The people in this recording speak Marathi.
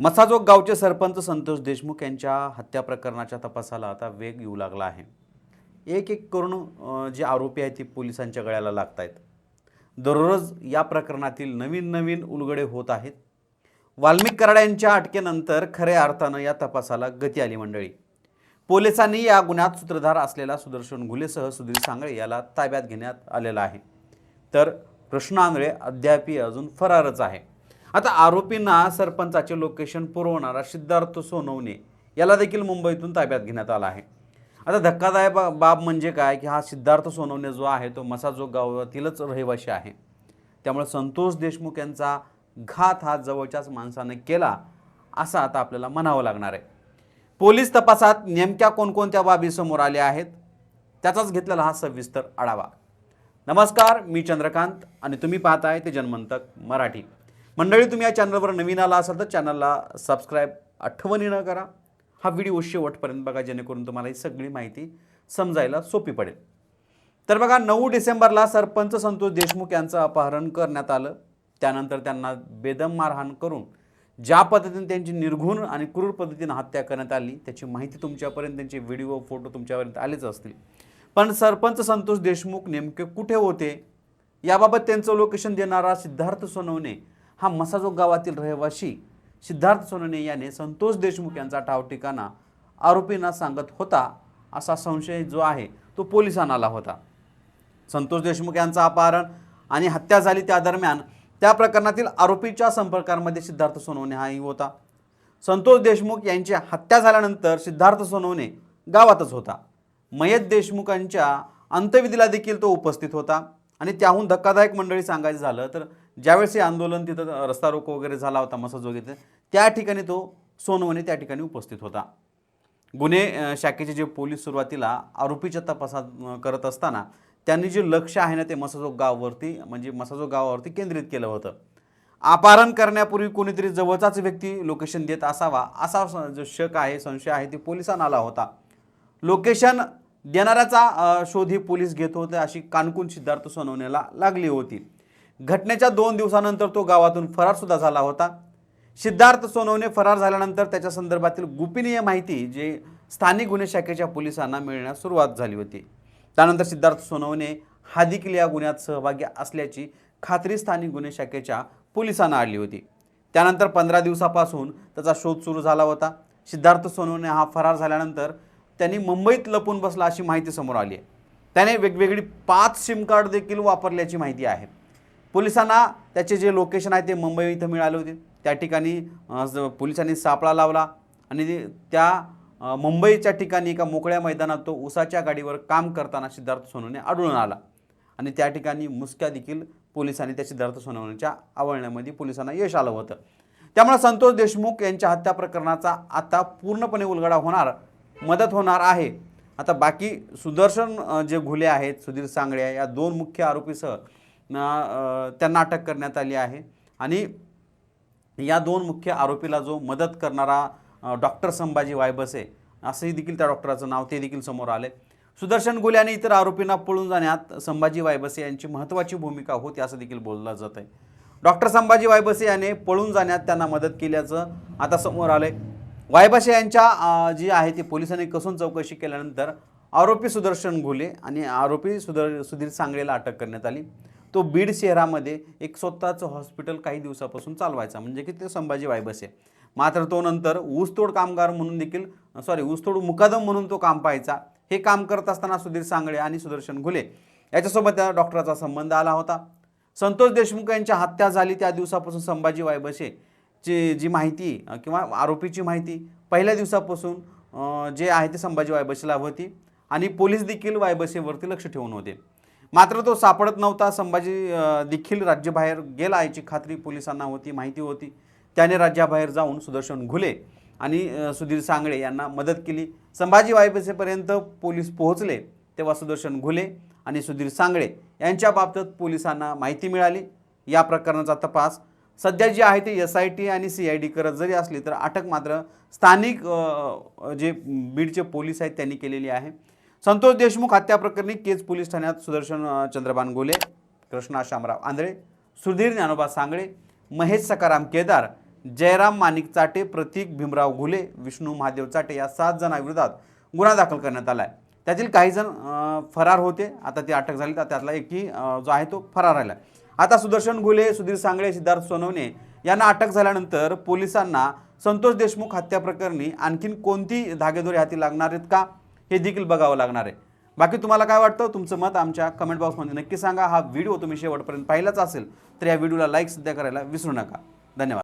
मसाजोग गावचे सरपंच संतोष देशमुख यांच्या हत्या प्रकरणाच्या तपासाला आता वेग येऊ लागला आहे. एक एक करून जे आरोपी आहेत ते पोलिसांच्या गळ्याला लागत आहेत दररोज या प्रकरणातील नवीन नवीन उलगडे होत आहेत. वाल्मिक कराड्यांच्या अटकेनंतर खऱ्या अर्थानं या तपासाला गती आली मंडळी. पोलिसांनी या गुन्ह्यात सूत्रधार असलेला सुदर्शन घुलेसह सुधीर सांगळे याला ताब्यात घेण्यात आलेला आहे. तर कृष्ण आंधळे अद्यापही अजून फरारच आहे. आता आरोपींना सरपंचाचे लोकेशन पुरवणारा सिद्धार्थ सोनवणे याला देखील मुंबईतून ताब्यात घेण्यात आला आहे. आता धक्कादायक बा- बाब म्हणजे काय की हा सिद्धार्थ सोनवणे जो आहे तो मसाजोग गावातीलच रहिवासी आहे. त्यामुळे संतोष देशमुख यांचा घात हा जवळच्याच माणसाने केला असं आता आपल्याला म्हणावं लागणार आहे. पोलीस तपासात नेमक्या कोणकोणत्या बाबी समोर आल्या आहेत? त्याचाच घेतलेला हा सविस्तर आढावा. नमस्कार मी चंद्रकांत आणि तुम्ही पाहताय ते जन्मंतक मराठी. मंडळी तुम्ही या चॅनलवर नवीन आला असाल तर चॅनलला सबस्क्राईब आठवणीनं करा. हा व्हिडिओ शेवटपर्यंत बघा जेणेकरून तुम्हाला ही सगळी माहिती समजायला सोपी पडेल. तर बघा नऊ डिसेंबरला सरपंच संतोष देशमुख यांचं अपहरण करण्यात आलं. त्यानंतर त्यांना बेदम मारहाण करून ज्या पद्धतीने त्यांची निर्घुण आणि क्रूर पद्धतीनं हत्या करण्यात आली त्याची माहिती तुमच्यापर्यंत त्यांचे व्हिडिओ फोटो तुमच्यापर्यंत आलेच असतील. पण सरपंच संतोष देशमुख नेमके कुठे होते? याबाबत त्यांचं लोकेशन देणारा सिद्धार्थ सोनवणे हा मसाजोग गावातील रहिवासी सिद्धार्थ सोनने याने संतोष देशमुख यांचा ठाव ठिकाणा आरोपींना सांगत होता असा संशय जो आहे तो पोलिसांना आला होता. संतोष देशमुख यांचं अपहरण आणि हत्या झाली त्या दरम्यान त्या प्रकरणातील आरोपीच्या संपर्कामध्ये सिद्धार्थ सोनवणे हाही होता. संतोष देशमुख यांची हत्या झाल्यानंतर सिद्धार्थ सोनवणे गावातच होता. मयत देशमुखांच्या अंत्यविधीला देखील तो उपस्थित होता आणि त्याहून धक्कादायक मंडळी सांगायचं झालं तर ज्यावेळेस हे आंदोलन तिथं रस्ता रोको वगैरे झाला होता मसजोग इथे त्या ठिकाणी तो सोनवणे त्या ठिकाणी उपस्थित होता. गुन्हे शाखेचे जे पोलीस सुरुवातीला आरोपीच्या तपासात करत असताना त्यांनी जे लक्ष आहे ना ते मसाजोग गाववरती म्हणजे मसाजोग गावावरती केंद्रित केलं होतं. अपहरण करण्यापूर्वी कोणीतरी जवळचाच व्यक्ती लोकेशन देत असावा असा जो शक आहे संशय आहे ते पोलिसांना आला होता. लोकेशन देणाऱ्याचा शोध हे पोलीस घेत होते अशी कानकून सिद्धार्थ सोनवण्याला लागली होती. घटनेच्या दोन दिवसानंतर तो गावातून फरार सुद्धा झाला होता. सिद्धार्थ सोनवणे फरार झाल्यानंतर त्याच्या संदर्भातील गोपनीय माहिती जे स्थानिक गुन्हे शाखेच्या पोलिसांना मिळण्यास सुरुवात झाली होती. त्यानंतर सिद्धार्थ सोनवणे हा या गुन्ह्यात सहभागी असल्याची खात्री स्थानिक गुन्हे शाखेच्या पोलिसांना आली होती. त्यानंतर पंधरा दिवसापासून त्याचा शोध सुरू झाला होता. सिद्धार्थ सोनवणे हा फरार झाल्यानंतर त्यांनी मुंबईत लपून बसला अशी माहिती समोर आली आहे. त्याने वेगवेगळी पाच सिम कार्ड देखील वापरल्याची माहिती आहे. पोलिसांना त्याचे जे लोकेशन आहे ते मुंबई इथं मिळाले होते. त्या ठिकाणी पोलिसांनी सापळा लावला आणि त्या मुंबईच्या ठिकाणी एका मोकळ्या मैदानात तो उसाच्या गाडीवर काम करताना सिद्धार्थ सोनवणे आढळून आला. आणि त्या ठिकाणी मुसक्या देखील पोलिसांनी त्या सिद्धार्थ सोनवणेच्या आवळण्यामध्ये पोलिसांना यश आलं होतं. त्यामुळे संतोष देशमुख यांच्या हत्या प्रकरणाचा आता पूर्णपणे उलगडा होणार मदत होणार आहे. आता बाकी सुदर्शन जे घुले आहेत सुधीर सांगळे या दोन मुख्य आरोपीसह त्यांना अटक करण्यात आली आहे. आणि या दोन मुख्य आरोपीला जो मदत करणारा डॉक्टर संभाजी वायबसे असंही देखील त्या डॉक्टराचं नाव ते देखील समोर आले सुदर्शन गुले आणि इतर आरोपींना पळून जाण्यात संभाजी वायबसे यांची महत्त्वाची भूमिका होती असं देखील बोललं जात आहे डॉक्टर संभाजी वायबसे याने पळून जाण्यात त्यांना मदत केल्याचं आता समोर आलं आहे वायबसे यांच्या जी आहे ती पोलिसांनी कसून चौकशी केल्यानंतर आरोपी सुदर्शन घुले आणि आरोपी सुधर सुधीर सांगळेला अटक करण्यात आली. तो बीड शहरामध्ये एक स्वतःचं हॉस्पिटल काही दिवसापासून चालवायचा. म्हणजे की ते संभाजी वायबसे मात्र तो नंतर ऊसतोड कामगार म्हणून देखील सॉरी ऊसतोड मुकादम म्हणून तो काम पाहायचा. हे काम करत असताना सुधीर सांगळे आणि सुदर्शन घुले याच्यासोबत त्या डॉक्टराचा संबंध आला होता. संतोष देशमुख यांच्या हत्या झाली त्या दिवसापासून संभाजी वायबसे ची जी माहिती किंवा आरोपीची माहिती पहिल्या दिवसापासून जे आहे ते संभाजी वायबसेला होती. आणि पोलीस देखील वायबसेवरती लक्ष ठेवून होते. मात्र तो सापडत नव्हता. संभाजी देखील राज्याबाहेर गेला. याची खात्री पोलिसांना होती माहिती होती. त्याने राज्याबाहेर जाऊन सुदर्शन घुले आणि सुधीर सांगळे यांना मदत केली. संभाजी वायबसेपर्यंत पोलीस पोहोचले तेव्हा सुदर्शन घुले आणि सुधीर सांगळे यांच्या बाबतीत पोलिसांना माहिती मिळाली. या प्रकरणाचा तपास सध्या जी आहे ते एस आय टी आणि सी आय डी करत जरी असली तर अटक मात्र स्थानिक जे बीडचे पोलीस आहेत त्यांनी केलेली आहे. संतोष देशमुख हत्या प्रकरणी केज पोलीस ठाण्यात सुदर्शन चंद्रबान गोले कृष्णा शामराव आंधळे सुधीर ज्ञानोबा सांगळे महेश सकाराम केदार जयराम माणिक चाटे प्रतीक भीमराव घुले विष्णू महादेव चाटे या सात जणांविरोधात गुन्हा दाखल करण्यात आला आहे त्यातील काही जण फरार होते. आता ते अटक झाली तर त्यातला एकही जो आहे तो फरार राहिला. आता सुदर्शन घुले सुधीर सांगळे सिद्धार्थ सोनवणे यांना अटक झाल्यानंतर पोलिसांना संतोष देशमुख हत्या प्रकरणी आणखीन कोणती धागेदोरी हाती लागणार आहेत का? हे देखील बघावं लागणार आहे. बाकी तुम्हाला काय वाटतं? तुमचं मत आमच्या कमेंट बॉक्समध्ये नक्की सांगा. हा व्हिडिओ तुम्ही शेवटपर्यंत पाहिलाच असेल तर या व्हिडिओला लाईक सुद्धा करायला विसरू नका. धन्यवाद.